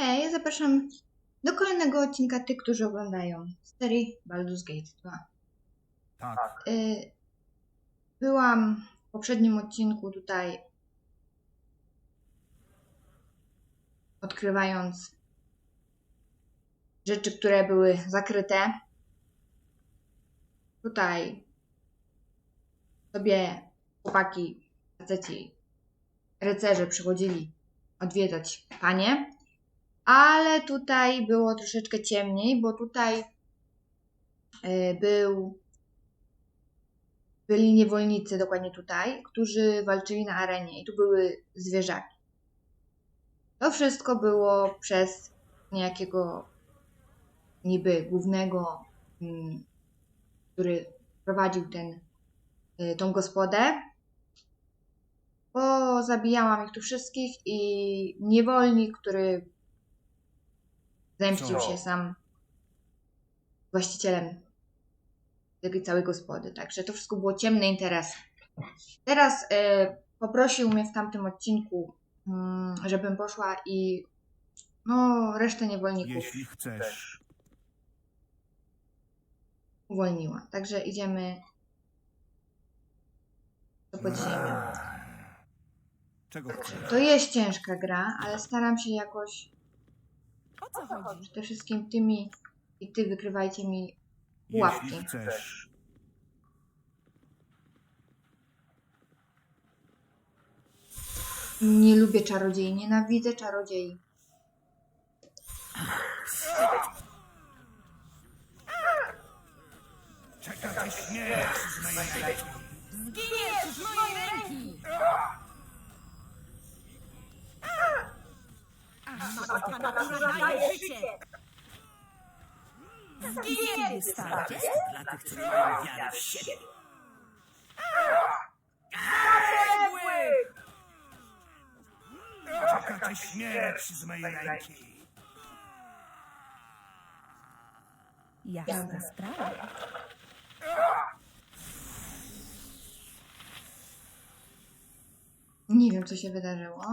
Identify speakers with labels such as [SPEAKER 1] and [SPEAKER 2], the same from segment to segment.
[SPEAKER 1] Hej, zapraszam do kolejnego odcinka tych, którzy oglądają serii Baldur's Gate 2.
[SPEAKER 2] Tak.
[SPEAKER 1] Y, Byłam w poprzednim odcinku tutaj odkrywając rzeczy, które były zakryte. Tutaj sobie chłopaki, faceci, rycerze przychodzili odwiedzać panie, ale tutaj było troszeczkę ciemniej, bo tutaj y, był byli niewolnicy, dokładnie tutaj, którzy walczyli na arenie i tu były zwierzaki. To wszystko było przez niejakiego niby głównego, mm, który prowadził ten, y, tą gospodę. Bo zabijałam ich tu wszystkich i niewolnik, który zemścił
[SPEAKER 2] Co?
[SPEAKER 1] się sam właścicielem tej całej gospody. Także to wszystko było ciemne interesy. Teraz e, poprosił mnie w tamtym odcinku, mm, żebym poszła i no, resztę niewolników
[SPEAKER 2] Jeśli chcesz.
[SPEAKER 1] uwolniła. Także idziemy do podziemia.
[SPEAKER 2] Czego chcesz?
[SPEAKER 1] To jest ciężka gra, ale staram się jakoś
[SPEAKER 3] O co chodzi?
[SPEAKER 1] przede wszystkim tymi i ty wykrywajcie mi Łapki.
[SPEAKER 2] Jeśli chcesz.
[SPEAKER 1] Nie lubię czarodziei, nienawidzę czarodziei.
[SPEAKER 2] Czeka cię śmierć z mojej ręki.
[SPEAKER 3] Zginiesz z mojej ręki! Matka natura daje życie! Zginiesz, starcie!
[SPEAKER 4] dla tych, nie mają wiary w siebie.
[SPEAKER 2] Czeka cię śmierć z mojej ręki.
[SPEAKER 3] Jasna sprawa.
[SPEAKER 1] Nie wiem, co się wydarzyło.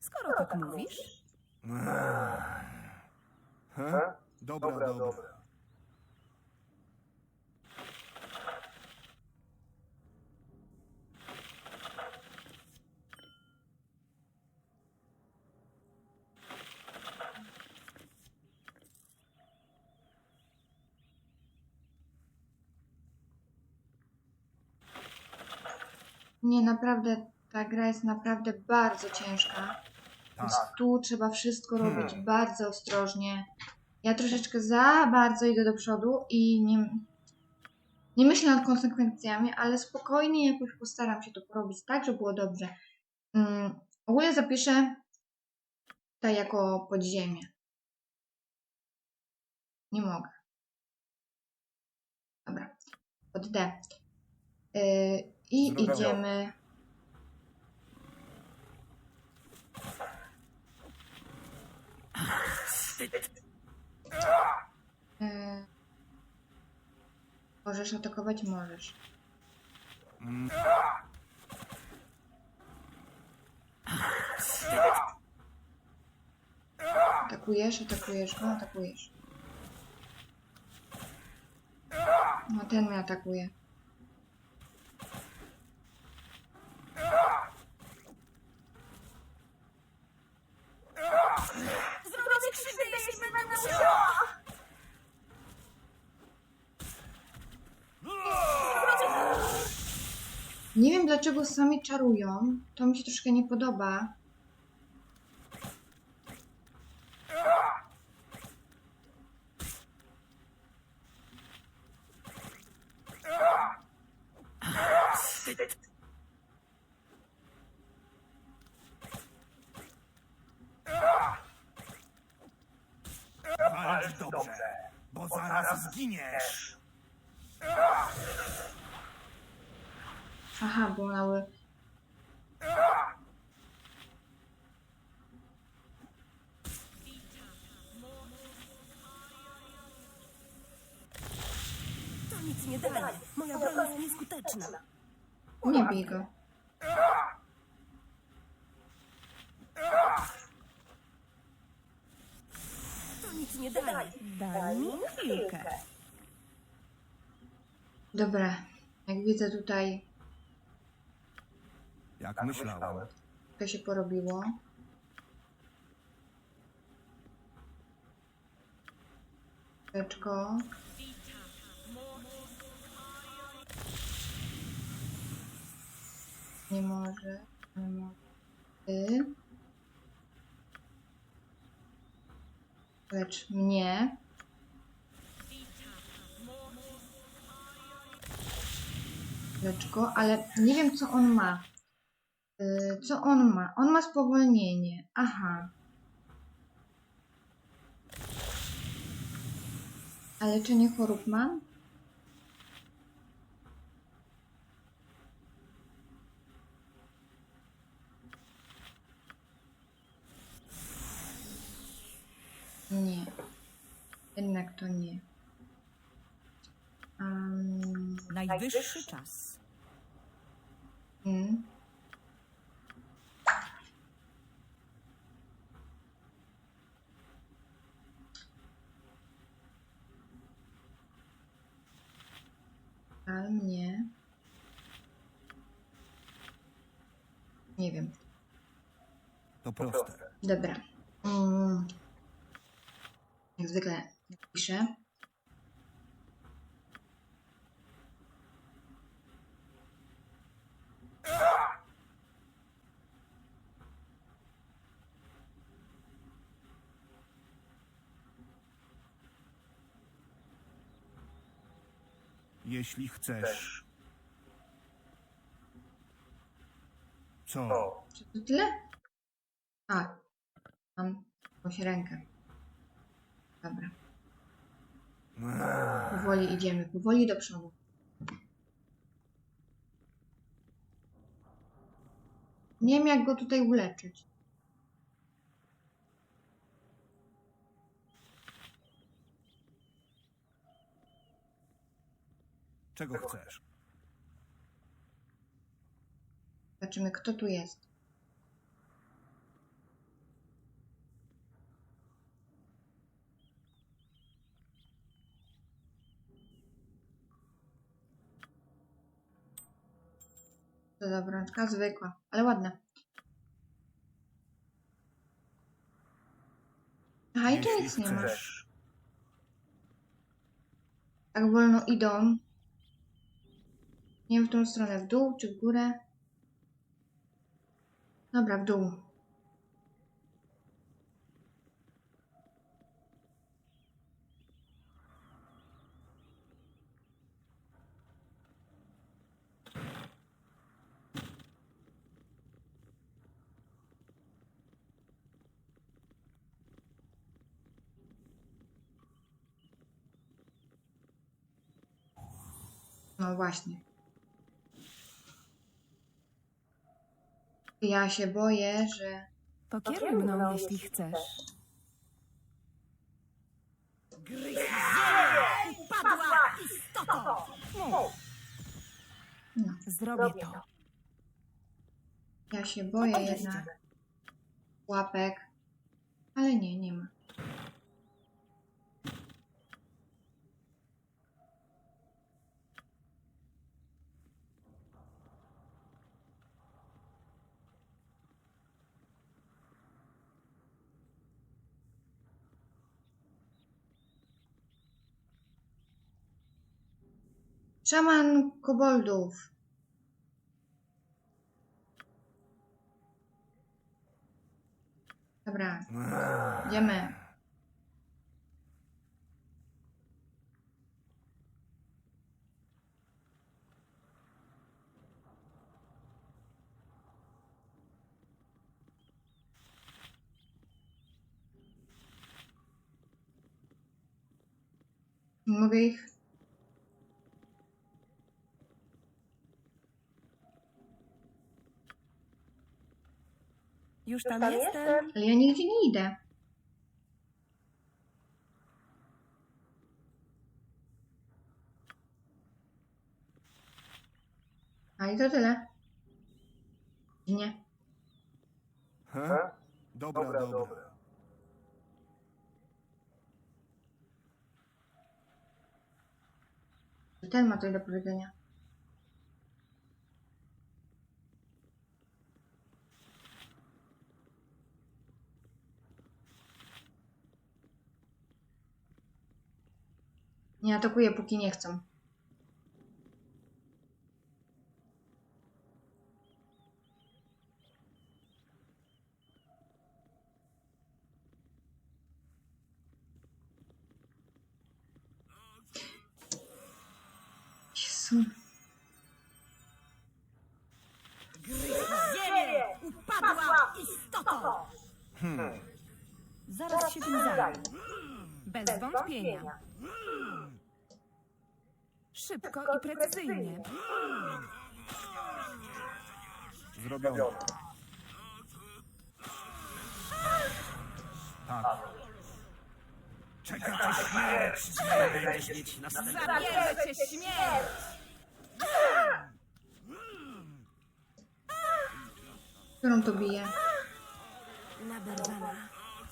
[SPEAKER 3] Skoro tak mówisz,
[SPEAKER 2] Ha? Dobra, dobra.
[SPEAKER 1] Nie, naprawdę, ta gra jest naprawdę bardzo ciężka. Więc
[SPEAKER 2] Tak.
[SPEAKER 1] tu trzeba wszystko
[SPEAKER 2] Hmm.
[SPEAKER 1] robić bardzo ostrożnie. Ja troszeczkę za bardzo idę do przodu i nie, nie myślę nad konsekwencjami, ale spokojnie jakoś postaram się to porobić tak, żeby było dobrze. Um, ogólnie zapiszę tutaj jako podziemie. Nie mogę. Dobra. Pod D. Yy, I
[SPEAKER 2] Zrozumiał.
[SPEAKER 1] idziemy. Yy, możesz atakować? Możesz. Atakujesz, atakujesz, no atakujesz. No ten mnie atakuje.
[SPEAKER 3] Jeśli będę musiała!
[SPEAKER 1] Nie wiem dlaczego sami czarują. To mi się troszkę nie podoba.
[SPEAKER 2] Walcz dobrze, bo zaraz zginiesz.
[SPEAKER 1] Aha, bo mały.
[SPEAKER 3] nic nie daje. Moja broń jest nieskuteczna.
[SPEAKER 1] Nie bij go.
[SPEAKER 3] To nic nie daje. Daj mi chwilkę.
[SPEAKER 1] Dobra. Jak widzę tutaj,
[SPEAKER 2] Jak myślałem.
[SPEAKER 1] to się porobiło. Chwileczko. Nie może. Nie może. Ty. Lecz mnie. Chwileczko, ale nie wiem co on ma. Y, Co on ma? On ma spowolnienie. Aha. A leczenie chorób ma? Nie. Jednak to nie. Um,
[SPEAKER 3] Najwyższy czas.
[SPEAKER 1] mm. Ale mnie. Nie wiem.
[SPEAKER 2] To proste.
[SPEAKER 1] Dobra. Mm. Jak zwykle piszę.
[SPEAKER 2] Jeśli chcesz. Co?
[SPEAKER 1] Czy to tyle? A. Mam jakąś rękę. Dobra. Powoli idziemy. Powoli do przodu. Nie wiem jak go tutaj uleczyć.
[SPEAKER 2] Czego chcesz?
[SPEAKER 1] Zobaczymy kto tu jest. To za obrączka? Zwykła, ale ładna. Aha, i tu nic nie ma.
[SPEAKER 2] chcesz.
[SPEAKER 1] Tak wolno idą. Nie wiem w którą stronę, w dół czy w górę. Dobra, w dół. No właśnie. Ja się boję, że
[SPEAKER 3] Pokieruj mną, jeśli chcesz. Upadła istoto!
[SPEAKER 1] no,
[SPEAKER 3] Zrobię to.
[SPEAKER 1] ja się boję jednak łapek, ale nie, nie ma. Szaman koboldów. Dobra, idziemy. Mogę ich.
[SPEAKER 3] Już tam, tam jestem. jestem.
[SPEAKER 1] Ale ja nigdzie nie idę. A i to tyle. Nie.
[SPEAKER 2] He? Dobra, dobra.
[SPEAKER 1] dobra. Ten ma coś do powiedzenia. Nie atakuję, póki nie chcą. Jezu.
[SPEAKER 3] Ziemię! Upadła istoto! Zaraz się tym zajmę. Bez wątpienia. Szybko i precyzyjnie.
[SPEAKER 2] Zrobione. Tak. Czeka cię śmierć!
[SPEAKER 4] Będziesz mieć następny.
[SPEAKER 3] Zabierze cię śmierć!
[SPEAKER 1] Którą to bije?
[SPEAKER 3] Naberwana.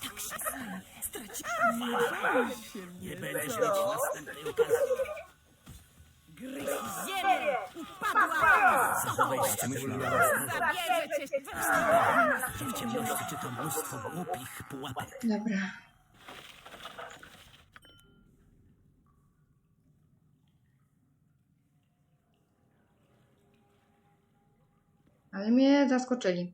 [SPEAKER 3] Tak się stanie. Straci...
[SPEAKER 4] Nie będziesz mieć następnej okazji.
[SPEAKER 3] Ziemię! Upadła!
[SPEAKER 4] Weź myślałem,
[SPEAKER 3] Zabierze cię...
[SPEAKER 4] w ciemności czytam mnóstwo głupich pułapek.
[SPEAKER 1] Dobra. Ale mnie zaskoczyli.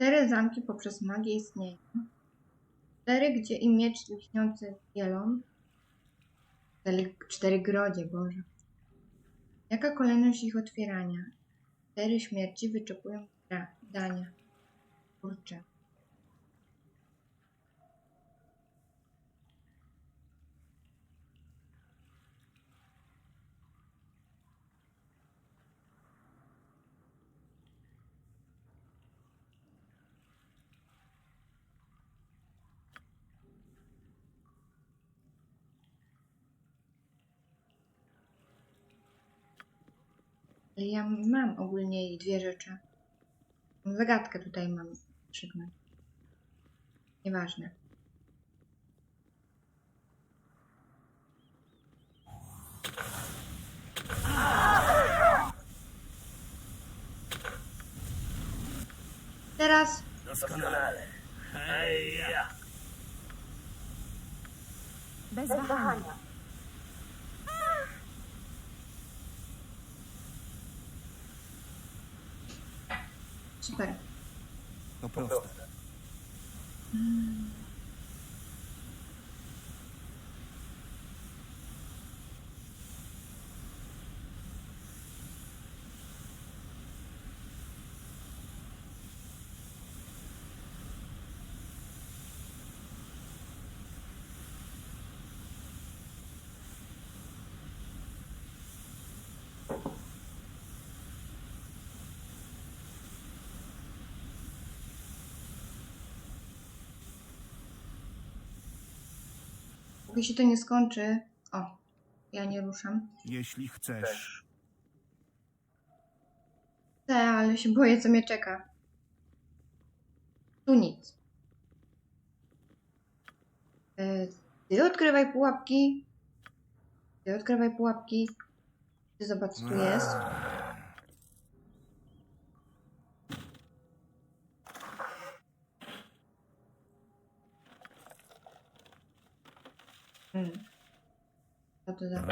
[SPEAKER 1] Cztery zamki poprzez magię istnieją. Cztery, gdzie i miecz lśniący bielą. Cztery, cztery grodzie, Boże. Jaka kolejność ich otwierania? Cztery śmierci wyczekują da- dania. Kurczę. Ja mam ogólnie dwie rzeczy. Zagadkę tutaj mam przykład. Nieważne. Teraz
[SPEAKER 4] Doskonale. Hej, ja.
[SPEAKER 3] Bez wahania.
[SPEAKER 1] Super.
[SPEAKER 2] To
[SPEAKER 1] Póki się to nie skończy. O, ja nie ruszam.
[SPEAKER 2] Jeśli chcesz.
[SPEAKER 1] Chcę, ale się boję, co mnie czeka. Tu nic. E, Ty odkrywaj pułapki. Ty odkrywaj pułapki. Ty zobacz, co tu jest. Hmm. Co to za...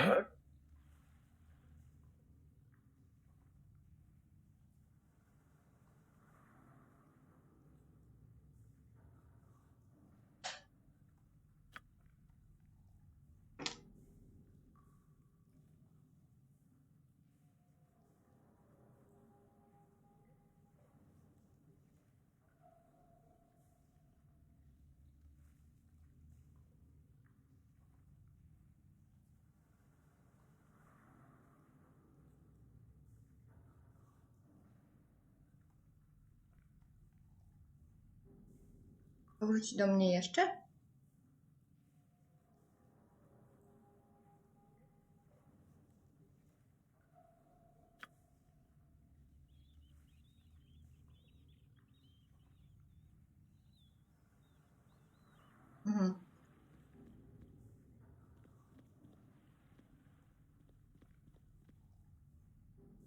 [SPEAKER 1] Powróci do mnie jeszcze? Mhm.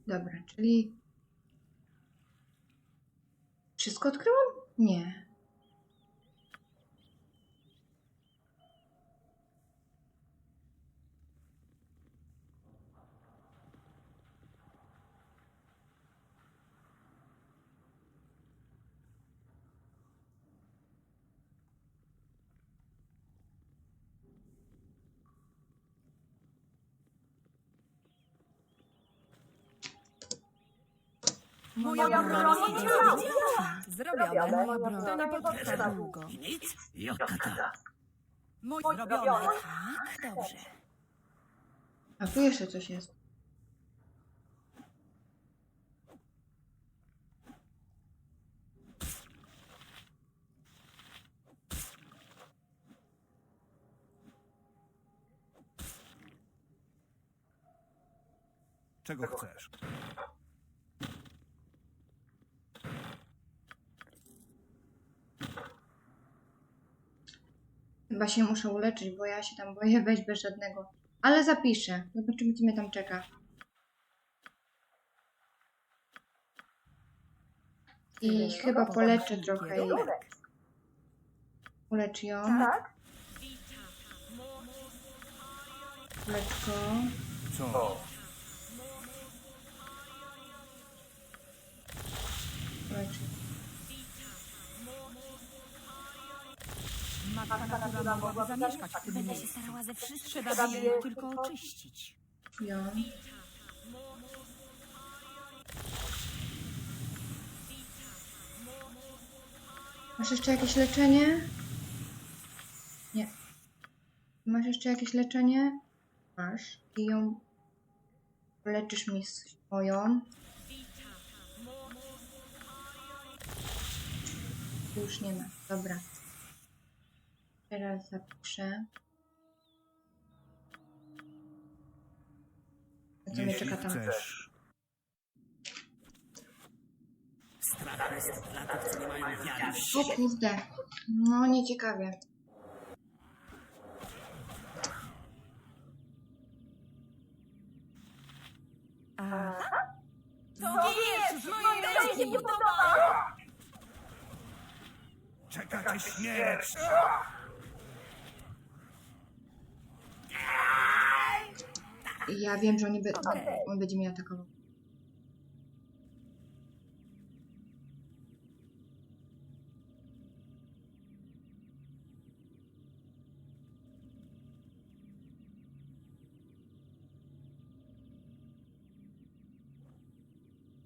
[SPEAKER 1] Dobra, czyli wszystko odkryłam? Nie.
[SPEAKER 3] Moja broń
[SPEAKER 5] nie
[SPEAKER 3] działa. Zrobione.
[SPEAKER 5] Moja broń
[SPEAKER 3] To nie potrwa długo.
[SPEAKER 4] Nic? Jaka ta?
[SPEAKER 3] Mój zrobione. Tak, dobrze.
[SPEAKER 1] A tu jeszcze coś jest.
[SPEAKER 2] Czego chcesz?
[SPEAKER 1] Chyba się muszę uleczyć, bo ja się tam boję wejść bez żadnego. Ale zapiszę. Zobaczymy, co mnie tam czeka. I chyba poleczę trochę jej. Ulecz ją.
[SPEAKER 5] Tak?
[SPEAKER 1] Ulecz go.
[SPEAKER 2] Co?
[SPEAKER 1] Ulecz.
[SPEAKER 3] Matka natura mogła zamieszkać w tym
[SPEAKER 5] Będę się
[SPEAKER 3] miejscu.
[SPEAKER 5] starała ze wszystkim.
[SPEAKER 3] Trzeba by jej tylko oczyścić.
[SPEAKER 1] ją. Masz jeszcze jakieś leczenie? Nie. Masz jeszcze jakieś leczenie? Masz. I ją leczysz mi swoją. Już nie ma. Dobra. Teraz zapiszę. Co mnie
[SPEAKER 2] Jeśli
[SPEAKER 1] czeka tam?
[SPEAKER 2] chcesz.
[SPEAKER 4] Strach jest dla tych, co nie mają wiary w
[SPEAKER 1] O
[SPEAKER 4] siebie.
[SPEAKER 1] kurde. No, nieciekawie.
[SPEAKER 3] Aha. To nie jest z mojej ręki.
[SPEAKER 2] Czeka cię śmierć!
[SPEAKER 1] Ja wiem, że oni by, on będzie mnie atakował.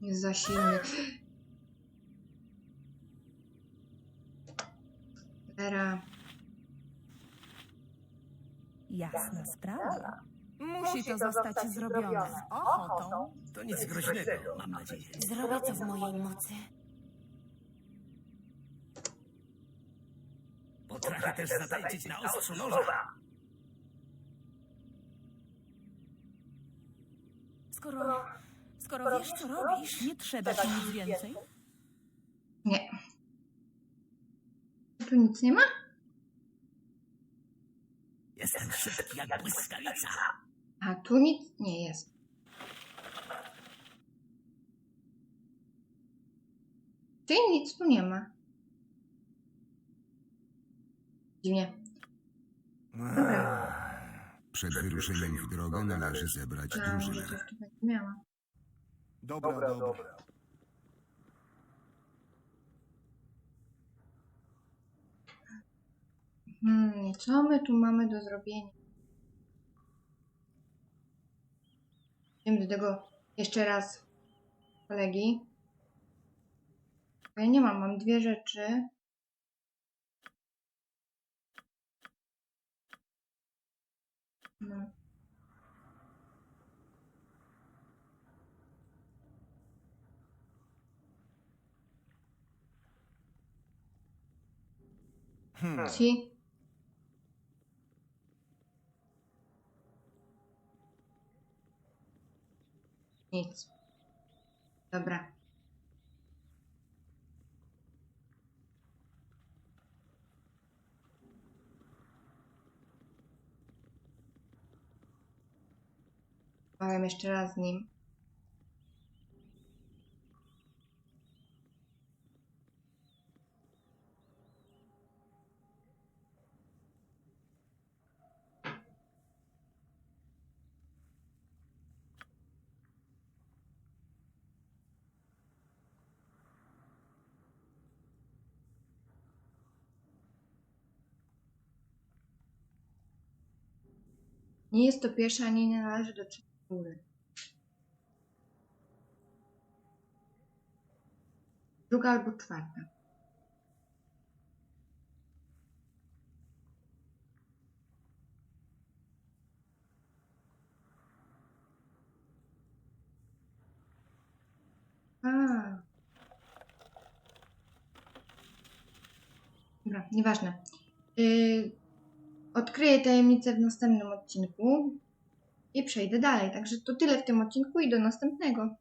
[SPEAKER 1] Jest za silny. Vera.
[SPEAKER 3] Jasna sprawa. Musi to zostać zrobione z ochotą.
[SPEAKER 4] To nic groźnego, mam nadzieję.
[SPEAKER 5] Zrobię co w mojej mocy.
[SPEAKER 4] Potrafię też zatańczyć na ostrzu noża.
[SPEAKER 3] Skoro, skoro wiesz, co robisz, nie trzeba ci nic więcej.
[SPEAKER 1] Nie. Tu nic nie ma?
[SPEAKER 4] Jestem szybki jak błyskawica.
[SPEAKER 1] A tu nic nie jest. Czyli nic tu nie ma. Dziwnie.
[SPEAKER 6] Przed wyruszeniem w drogę należy zebrać
[SPEAKER 1] miała.
[SPEAKER 2] Dobra, dobra.
[SPEAKER 1] Hmm, co my tu mamy do zrobienia? Idziemy do tego jeszcze raz kolegi. Ja nie mam, mam dwie rzeczy. No.
[SPEAKER 2] Hmm.
[SPEAKER 1] Ci. Nic. Dobra. Powiem jeszcze raz z nim. Nie jest to pierwsza, ani nie należy do góry. Druga albo czwarta. A. Dobra, nieważne. Yy, odkryję tajemnicę w następnym odcinku i przejdę dalej. Także to tyle w tym odcinku i do następnego.